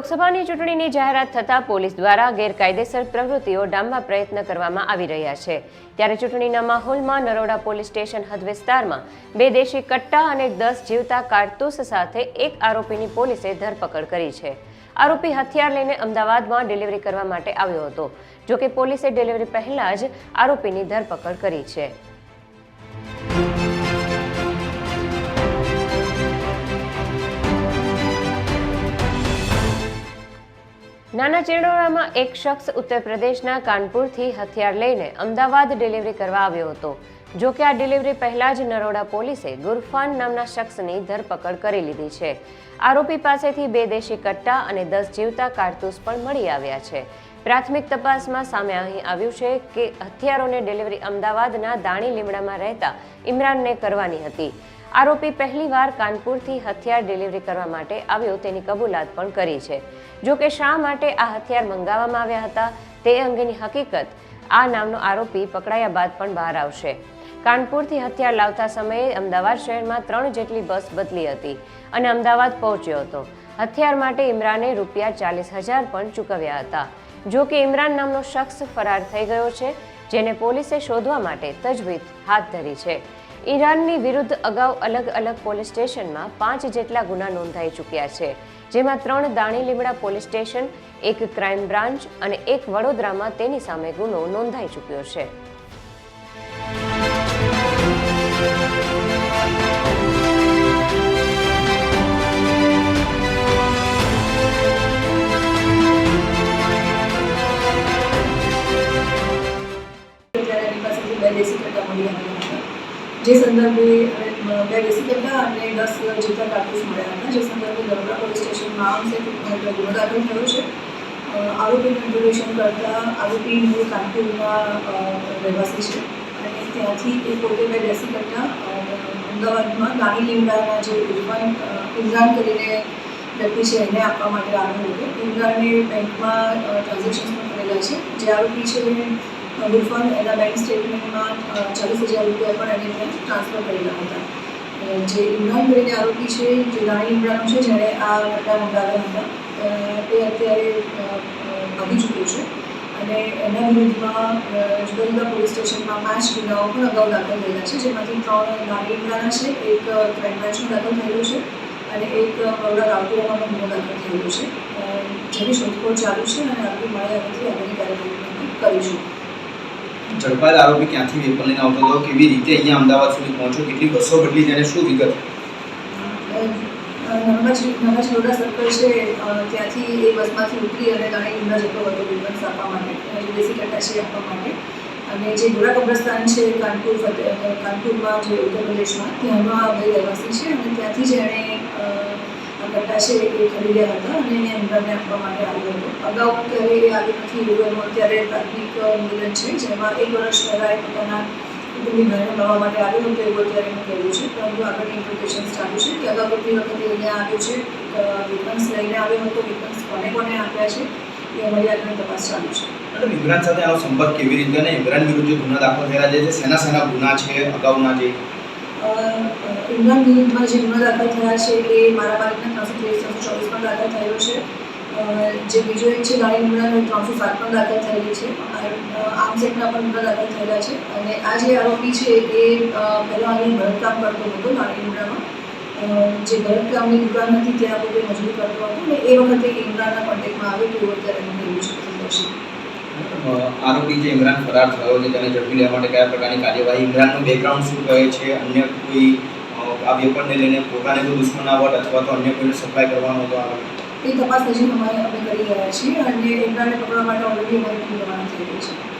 લોકસભાની ચૂંટણીની જાહેરાત થતાં પોલીસ દ્વારા ગેરકાયદેસર પ્રવૃત્તિઓ ડામવા પ્રયત્ન કરવામાં આવી રહ્યા છે. ત્યારે ચૂંટણીના માહોલમાં નરોડા પોલીસ સ્ટેશન હદ વિસ્તારમાં બે દેશી કટ્ટા અને દસ જીવતા કારતૂસ સાથે એક આરોપીની પોલીસે ધરપકડ કરી છે. આરોપી હથિયાર લઈને અમદાવાદમાં ડિલિવરી કરવા માટે આવ્યો હતો. જોકે પોલીસે ડિલિવરી પહેલા જ આરોપીની ધરપકડ કરી છે. નાના ચેડોળામાં એક શખ્સ ઉત્તર પ્રદેશના કાનપુરથી હથિયાર લઈને અમદાવાદ ડિલિવરી કરવા આવ્યો હતો. જો કે આ ડિલિવરી પહેલા જ નરોડા પોલીસે ગુરફાન નામના શખ્સની ધરપકડ કરી લીધી છે. આરોપી પાસેથી બે દેશી કટ્ટા અને દસ જીવતા કારતૂસ પણ મળી આવ્યા છે. પ્રાથમિક તપાસમાં સામે અહીં આવ્યું છે કે હથિયારોને ડિલિવરી અમદાવાદના દાણી લીમડામાં રહેતા ઇમરાનને કરવાની હતી. આરોપી પહેલીવાર કાનપુરથી હથિયાર ડિલિવરી કરવા માટે આવ્યો તેની કબૂલાત પણ કરી છે. જો કે શા માટે આ હથિયાર મંગાવવામાં આવ્યા હતા તે અંગેની હકીકત આ નામનો આરોપી પકડાયા બાદ પણ બહાર આવશે. કાનપુરથી હથિયાર લાવતા સમયે અમદાવાદ શહેરમાં ત્રણ જેટલી બસ બદલી હતી અને અમદાવાદ પહોંચ્યો હતો. હથિયાર માટે ઇમરાને રૂપિયા ચાલીસ હજાર પણ ચૂકવ્યા હતા. જો કે ઇમરાન નામનો શખ્સ ફરાર થઈ ગયો છે, જેને પોલીસે શોધવા માટે તજવીજ હાથ ધરી છે. ઈરાનની વિરુદ્ધ અગાઉ અલગ અલગ પોલીસ સ્ટેશનમાં પાંચ જેટલા ગુના નોંધાઈ ચૂક્યા છે, જેમાં ત્રણ દાણી લીમડા પોલીસ સ્ટેશન, એક ક્રાઇમ બ્રાન્ચ અને એક વડોદરામાં તેની સામે ગુનો નોંધાઈ ચૂક્યો છે. ત્યારે જે સંદર્ભે બે દેશી કટ્ટા અને દસ જેટલા કારતૂસ મળ્યા હતા. જે સંદર્ભે દરોડા પોલીસ સ્ટેશનમાં આર્મ્સ ગુનો દાખલ થયો છે. આરોપી આરોપીનું ઇન્ટ્રોડક્શન કરતા આરોપી મૂળ કાનપુરના રહેવાસી છે. અને ત્યાંથી એ પોતે બે દેશી કટ્ટા અમદાવાદમાં નાની લીમડાના જે ઇરફાન ઇમરાન કરીને વ્યક્તિ છે એને આપવા માટે આવ્યો હતો. ઇમરાને બેંકમાં ટ્રાન્ઝેક્શન્સમાં કરેલા છે. જે આરોપી છે ગુરફાન એના બેંક સ્ટેટમેન્ટમાં ચાલીસ હજાર રૂપિયા પણ એને ત્યાં ટ્રાન્સફર કરેલા હતા. જે ઇમરાન કરીને આરોપી છે, જે રાણી ઇમરાન છે, જેણે આ પટ્ટા મંગાવ્યા હતા. તે અત્યારે ભાગી ચૂક્યો છે. અને એના વિરુદ્ધમાં જુદા જુદા પોલીસ સ્ટેશનમાં પાંચ ગુનાઓ પણ અગાઉ દાખલ થયેલા છે. જેમાંથી ત્રણ નાની ઇમરાના છે, એક ક્રાઇમ બ્રાન્ચમાં દાખલ થયેલો છે અને એક બરોડા રાવપુરામાં પણ ગુનો દાખલ થયેલો છે. જેની શોધખોળ ચાલુ છે અને આરોપી મળે હવેથી આગળની કાર્યવાહી કરીશું. ઝડપાયેલ આરોપી ક્યાંથી વેપન લઈને આવતો હતો કેવી રીતે અહીંયા અમદાવાદ સુધી પહોંચ્યો કેટલી બસો બદલી તેને શું વિગત? નર્મદ નર્મદ લોડા સર્કલ છે ત્યાંથી એ બસમાંથી ઉતરી અને દાણી ગુંડા જતો હતો વિલમન્સ આપવા માટે અ, જે દેશી કટ્ટા છે એ આપવા માટે. અને જે ગોરા કબ્રસ્તાન છે કાનપુર કાનપુરમાં જે ઉત્તર પ્રદેશમાં ત્યાંનો આ ભાઈ રહેવાસી છે અને ત્યાંથી જ એણે અ, આ કટ્ટા છે એ ખરીદ્યા હતા અને એને ઇમરાનને આપવા માટે આવ્યો હતો. અગાઉ ત્યારે આવી નથી એવું અત્યારે પ્રાથમિક નિવેદન છે જેમાં એક વર્ષ પહેલાં એ પોતાના કુટુંબી બહેનો મળવા માટે આવ્યો હતો એવું અત્યારે મેં કહ્યું છે. પરંતુ આગળની ઇન્ફોર્મેશન્સ ચાલુ છે કે અગાઉ કેટલી વખતે અહીંયા આવ્યો છે વિકન્સ લઈને આવ્યો હતો વેપન્સ કોને કોને આપ્યા છે એ અમારી આગળની તપાસ ચાલુ છે. મેડમ ઇમરાન સાથે આનો સંપર્ક કેવી રીતે અને ઇમરાન વિરુદ્ધ જે ગુના દાખલ થયેલા છે સેના શેના ગુના છે અગાઉના જે? ઇમરાન વિરુદ્ધમાં જે ગુના દાખલ થયા છે એ મારામારીના ત્રણસો ત્રેવીસ, ત્રણસો ચોવીસમાં દાખલ થયો છે. જે બીજો એક છે, ગાડી ગુનાનો ત્રણસો સાતમાં દાખલ થયેલી છે. આર્મ્સ એક્ટના પણ ગુના દાખલ થયેલા છે. અને આ જે આરોપી છે, એ પહેલાં અહીં ભરતકામ કરતો હતો, ગાડી ગુનામાં જે ભરતકામની દુકાન હતી, ત્યાં પોતે મજૂરી કરતો હતો અને એ વખતે ઇમરાનના કોન્ટેક્ટમાં આવ્યો તેવું અત્યારે છે. આરોપી જે ઇમરાન ફરાર થયો છે, તેને ઝડપી લેવા માટે કયા પ્રકારની કાર્યવાહી? ઇમરાનનું બેકગ્રાઉન્ડ શું કહે છે? અન્ય કોઈ આ વેપરને લઈને પોતાને કોઈ દુશ્મનાવટ અથવા તો અન્ય કોઈને સપ્લાય કરવાનો હતો આ એ તપાસ હજી અમારે અમે કરી રહ્યા છીએ અને ઇમરાનને પકડવા માટે ઓલરેડી અમારી થઈ ગઈ છે.